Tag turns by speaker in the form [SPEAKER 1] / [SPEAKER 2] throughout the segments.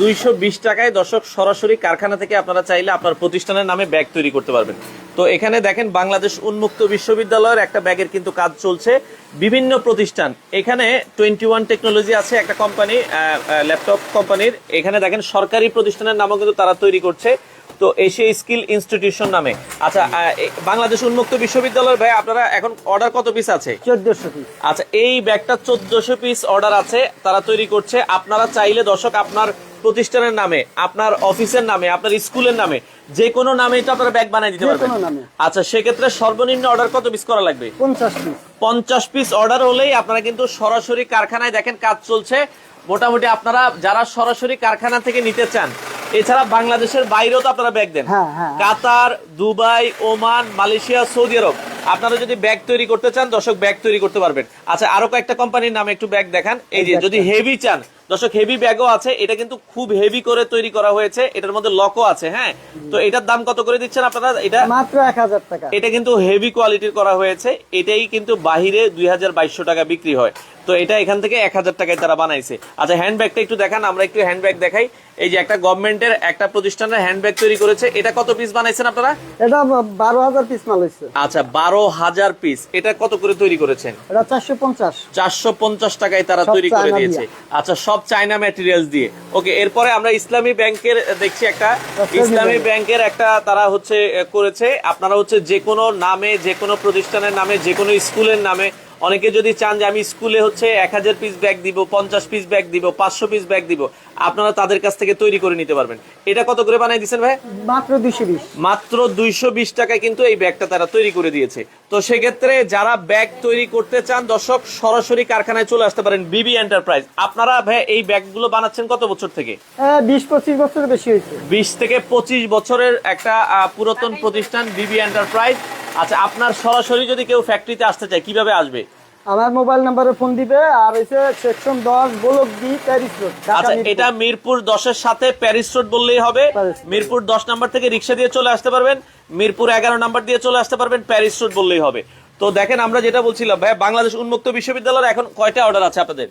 [SPEAKER 1] দুইশো বিশ টাকায় দর্শক সরাসরি কারখানা থেকে আপনারা চাইলে আপনার প্রতিষ্ঠানের নামে ব্যাগ তৈরি করতে পারবেন। তো এখানে দেখেন বাংলাদেশ উন্মুক্ত বিশ্ববিদ্যালয়ের একটা ব্যাগের কিন্তু কাজ চলছে। বিভিন্ন প্রতিষ্ঠান। এখানে টোয়েন্টি ওয়ান টেকনোলজি আছে একটা কোম্পানি ল্যাপটপ কোম্পানির। এখানে দেখেন সরকারি প্রতিষ্ঠানের নামও কিন্তু তারা তৈরি করছে। তো এশিয়া স্কিল ইনস্টিটিউশন নামে। আচ্ছা বাংলাদেশ উন্মুক্ত বিশ্ববিদ্যালয়ের ভাই আপনারা এখন অর্ডার কত পিস আছে?
[SPEAKER 2] চোদ্দশো পিস
[SPEAKER 1] আচ্ছা এই ব্যাগটা চোদ্দশো পিস অর্ডার আছে তারা তৈরি করছে। আপনারা চাইলে দর্শক আপনার প্রতিষ্ঠানের নামে আপনার অফিসের নামে আপনার স্কুলের নামে যে কোনো নামে তো আপনারা ব্যাগ বানিয়ে দিতে পারবেন। আচ্ছা সেক্ষেত্রে সর্বনিম্ন অর্ডার কত পিস করা লাগবে?
[SPEAKER 2] পঞ্চাশ পিস
[SPEAKER 1] পঞ্চাশ পিস অর্ডার হলেই আপনারা কিন্তু সরাসরি কারখানায় দেখেন কাজ চলছে। মোটামুটি আপনারা যারা সরাসরি কারখানা থেকে নিতে চান এছাড়া বাংলাদেশের বাইরেও তো আপনারা ব্যাগ দেন।
[SPEAKER 2] হ্যাঁ, হ্যাঁ।
[SPEAKER 1] Qatar Dubai Oman Malaysia Saudi আরব আপনারা যদি ব্যাগ তৈরি করতে চান দর্শক ব্যাগ তৈরি করতে পারবেন। আচ্ছা আরও কয়েকটা কোম্পানির নামে একটু ব্যাগ দেখান। এই যে যদি হেভি চান দর্শক হেভি ব্যাগও আছে। এটা কিন্তু খুব হেভি করে তৈরি করা হয়েছে। এটার মধ্যে লকও আছে হ্যাঁ? তো এটার দাম কত করে দিচ্ছেন আপনারা? এটা
[SPEAKER 2] মাত্র এক হাজার টাকা।
[SPEAKER 1] এটা কিন্তু হেভি কোয়ালিটির করা হয়েছে। এটাই কিন্তু বাহিরে দুই টাকা বিক্রি হয়। তো এটা এখান থেকে এক হাজার টাকায় তারা বানাইছে। আচ্ছা হ্যান্ডব্যাগটা একটু দেখান আমরা একটু হ্যান্ডব্যাগ দেখাই। এই যে একটা গভর্নমেন্টের একটা প্রতিষ্ঠানের হ্যান্ডব্যাগ তৈরি করেছে। এটা কত পিস বানাইছেন আপনারা?
[SPEAKER 2] এটা বারো হাজার পিস মাল হয়েছে
[SPEAKER 1] আচ্ছা বারো হাজার পিস এটা কত করে তৈরি করেছেন?
[SPEAKER 2] এটা চারশো পঞ্চাশ।
[SPEAKER 1] চারশো পঞ্চাশ টাকায় তারা
[SPEAKER 2] সব
[SPEAKER 1] তৈরি করে দিয়েছে। আচ্ছা সব চায়না ম্যাটেরিয়ালস দিয়ে। ওকে এরপরে আমরা ইসলামী ব্যাংকের দেখছি একটা।
[SPEAKER 2] ইসলামী
[SPEAKER 1] ইসলামী ব্যাংকের একটা তারা হচ্ছে করেছে। আপনারা হচ্ছে যে কোনো নামে যে কোনো প্রতিষ্ঠানের নামে যে কোনো স্কুলের নামে অনেকে যদি চান যে আমি স্কুলে হচ্ছে এক হাজার পিস ব্যাগ দিব পঞ্চাশ পিস ব্যাগ দিব পাঁচশো পিস ব্যাগ দিব আপনারা তাদের কাছ থেকে তৈরি করে নিতে পারবেন। এটা কত করে বানাই দিচ্ছেন ভাই?
[SPEAKER 2] মাত্র দুশো বিশ।
[SPEAKER 1] মাত্র দুইশো বিশ টাকায় কিন্তু এই ব্যাগটা তারা তৈরি করে দিয়েছে। তো সেক্ষেত্রে যারা ব্যাগ তৈরি করতে চান দর্শক সরাসরি কারখানায় চলে আসতে পারেন বিবি এন্টারপ্রাইজ আপনারা ভাই এই ব্যাগগুলো বানাচ্ছেন কত বছর থেকে?
[SPEAKER 2] বিশ পঁচিশ বছর বেশি হয়েছে।
[SPEAKER 1] বিশ থেকে পঁচিশ বছরের একটা পুরাতন প্রতিষ্ঠান বিবি এন্টারপ্রাইজ আচ্ছা আপনার সরাসরি যদি কেউ ফ্যাক্টরিতে আসতে চায় কীভাবে আসবে?
[SPEAKER 2] আমার মোবাইল নাম্বারে ফোন দিবে আর হচ্ছে সেকশন দশ গোলক বি প্যারিস রোড
[SPEAKER 1] আচ্ছা এটা মিরপুর দশের সাথে প্যারিস রোড বললেই হবে। মিরপুর দশ নাম্বার থেকে রিক্সা দিয়ে চলে আসতে পারবেন। মিরপুর এগারো নাম্বার দিয়ে চলে আসতে পারবেন প্যারিস রোড বললেই হবে। তো দেখেন আমরা যেটা বলছিলাম ভাই বাংলাদেশ উন্মুক্ত বিশ্ববিদ্যালয়ের এখন কয়টা অর্ডার আছে আপনাদের?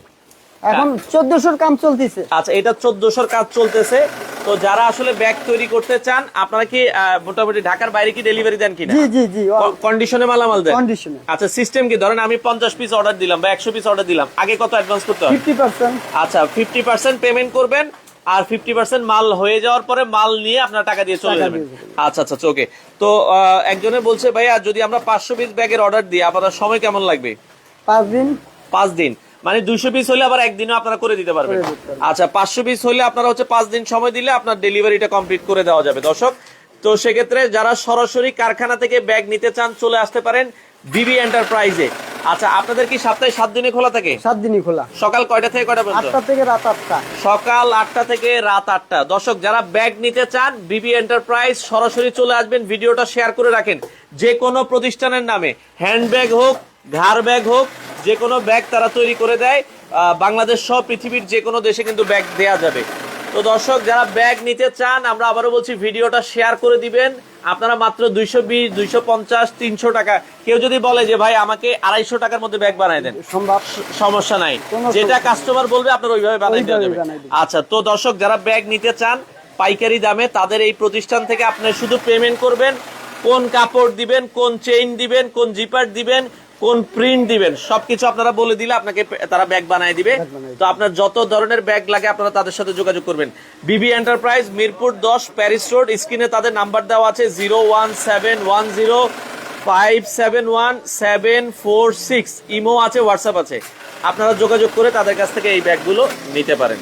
[SPEAKER 2] এখন চোদ্দশোর কাম চলতেছে।
[SPEAKER 1] আচ্ছা এটা চোদ্দশোর কাজ চলতেছে। তো যারা আসলে ব্যাগ তৈরি করতে চান আপনারা কি মোটামুটি ঢাকার বাইরে কি ডেলিভারি দেন কিনা?
[SPEAKER 2] জি জি জি
[SPEAKER 1] কন্ডিশনে মালামাল দেন?
[SPEAKER 2] কন্ডিশনে
[SPEAKER 1] আচ্ছা সিস্টেম কি? ধরেন আমি পঞ্চাশ পিস অর্ডার দিলাম বা একশো পিস অর্ডার দিলাম। আগে কত অ্যাডভান্স করতে হবে
[SPEAKER 2] ফিফটি পার্সেন্ট
[SPEAKER 1] আচ্ছা ফিফটি পার্সেন্ট পেমেন্ট করবেন আর ফিফটি পার্সেন্ট মাল হয়ে যাওয়ার পরে মাল নিয়ে আপনার টাকা দিয়ে চলে যাবেন। আচ্ছা আচ্ছা ওকে তো আহ, একজনে বলছে ভাইয়া যদি আমরা পাঁচশো পিস ব্যাগের অর্ডার দিই আপনার সময় কেমন লাগবে?
[SPEAKER 2] পাঁচ দিন।
[SPEAKER 1] পাঁচ দিন। মানে দুইশো পিস হলে আবার একদিনও আপনারা করে দিতে পারবেন। আচ্ছা পাঁচশো পিস হলে আপনারা হচ্ছে পাঁচ দিন সময় দিলে আপনার ডেলিভারিটা কমপ্লিট করে দেওয়া যাবে। দর্শক তো সেক্ষেত্রে যারা সরাসরি কারখানা থেকে ব্যাগ নিতে চান চলে আসতে পারেন বিবি এন্টারপ্রাইজে আচ্ছা আপনাদের কি সপ্তাহে সাত দিনে খোলা থাকে?
[SPEAKER 2] সাত দিনই খোলা।
[SPEAKER 1] সকাল কয়টা থেকে কয়টা পর্যন্ত?
[SPEAKER 2] আটটা থেকে রাত আটটা।
[SPEAKER 1] সকাল আটটা থেকে রাত আটটা। দর্শক যারা ব্যাগ নিতে চান বিবি এন্টারপ্রাইজ সরাসরি চলে আসবেন ভিডিওটা শেয়ার করে রাখেন। যে কোনো প্রতিষ্ঠানের নামে। হ্যান্ড ব্যাগ হোক ঘাড় ব্যাগ হোক যে কোনো ব্যাগ তারা তৈরি করে দেয়। বাংলাদেশ সহ পৃথিবীর যে কোনো দেশে কিন্তু ব্যাগ দেয়া যাবে। তো দর্শক যারা ব্যাগ নিতে চান আমরা আবারও বলছি ভিডিওটা শেয়ার করে দিবেন। আপনারা মাত্র দুইশো বিশ দুইশো পঞ্চাশ তিনশো টাকা। কেউ যদি বলে যে ভাই আমাকে আড়াইশো টাকার মধ্যে ব্যাগ বানায় দেন।
[SPEAKER 2] সম্ভব।
[SPEAKER 1] সমস্যা নাই। যেটা কাস্টমার বলবে আপনার ওইভাবে বানাই দেওয়া যাবে আচ্ছা তো দর্শক যারা ব্যাগ নিতে চান পাইকারি দামে তাদের এই প্রতিষ্ঠান থেকে আপনি শুধু পেমেন্ট করবেন। কোন কাপড় দিবেন কোন চেইন দিবেন কোন জিপার দিবেন কোন প্রিন্ট দিবেন? সবকিছু আপনারা বলে দিলে আপনাকে তারা ব্যাগ বানায় দিবে। তো আপনার যত ধরনের ব্যাগ লাগে আপনারা তাদের সাথে যোগাযোগ করবেন। বিবি এন্টারপ্রাইজ মিরপুর দশ প্যারিস রোড স্ক্রিনে তাদের নাম্বার দেওয়া আছে zero one seven one zero five seven one seven four six imo আছে হোয়াটসঅ্যাপ আছে। আপনারা যোগাযোগ করে তাদের কাছ থেকে এই ব্যাগগুলো নিতে পারেন।